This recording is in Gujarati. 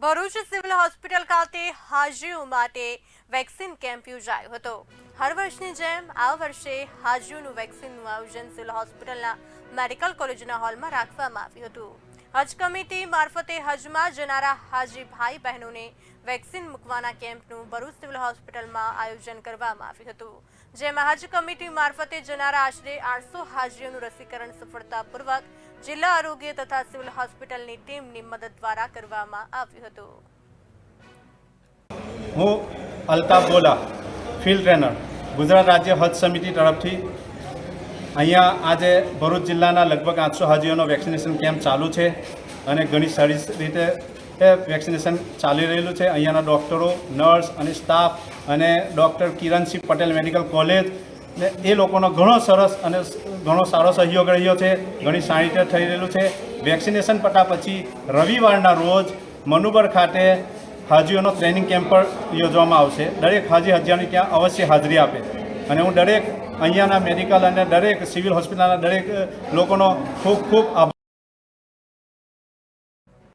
ભરૂચ સિવિલ હોસ્પિટલ ખાતે હાજીઓ માટે વેક્સિન કેમ્પ યોજાયો હતો. હર વર્ષની જેમ આ વર્ષે હાજીઓનું વેક્સિનનું આયોજન સિવિલ હોસ્પિટલના મેડિકલ કોલેજના હોલમાં રાખવામાં આવ્યું હતું. હજ કમિટી મારફતે હજમાં જનારા હાજી ભાઈ બહેનોને વેક્સિન મૂકવાના કેમ્પનું ભરૂચ સિવિલ હોસ્પિટલમાં આયોજન કરવામાં આવ્યું હતું. જેમાં હજ કમિટી મારફતે જનારા આશરે આઠસો હાજીઓનું રસીકરણ સફળતાપૂર્વક જિલ્લા આરોગ્ય તથા સિવિલ હોસ્પિટલની ટીમની મદદ દ્વારા કરવામાં આવ્યું હતું. હું અલ્તાફ બોલા ફિલ્ડ ટ્રેનર, ગુજરાત રાજ્ય હજ સમિતિ તરફથી અહીંયા આજે ભરૂચ જિલ્લાના લગભગ આઠસો હાજીઓનો વેક્સિનેશન કેમ્પ ચાલુ છે અને ઘણી સારી રીતે વેક્સિનેશન ચાલી રહેલું છે. અહીંયાના ડૉક્ટરો, નર્સ અને સ્ટાફ અને doctor Kiransinh Patel medical college ને એ લોકોનો ઘણો સરસ અને ઘણો સારો સહયોગ રહ્યો છે. ઘણી રીતે થઈ રહેલું છે. વેક્સિનેશન પટા પછી રવિવારના રોજ મનુબર ખાતે હાજીઓનો ટ્રેનિંગ કેમ્પ પણ યોજવામાં આવશે. દરેક હાજી હજારની ત્યાં અવશ્ય હાજરી આપે. અને હું દરેક અહીંયાના મેડિકલ અને દરેક સિવિલ હોસ્પિટલના દરેક લોકોનો ખૂબ ખૂબ આભાર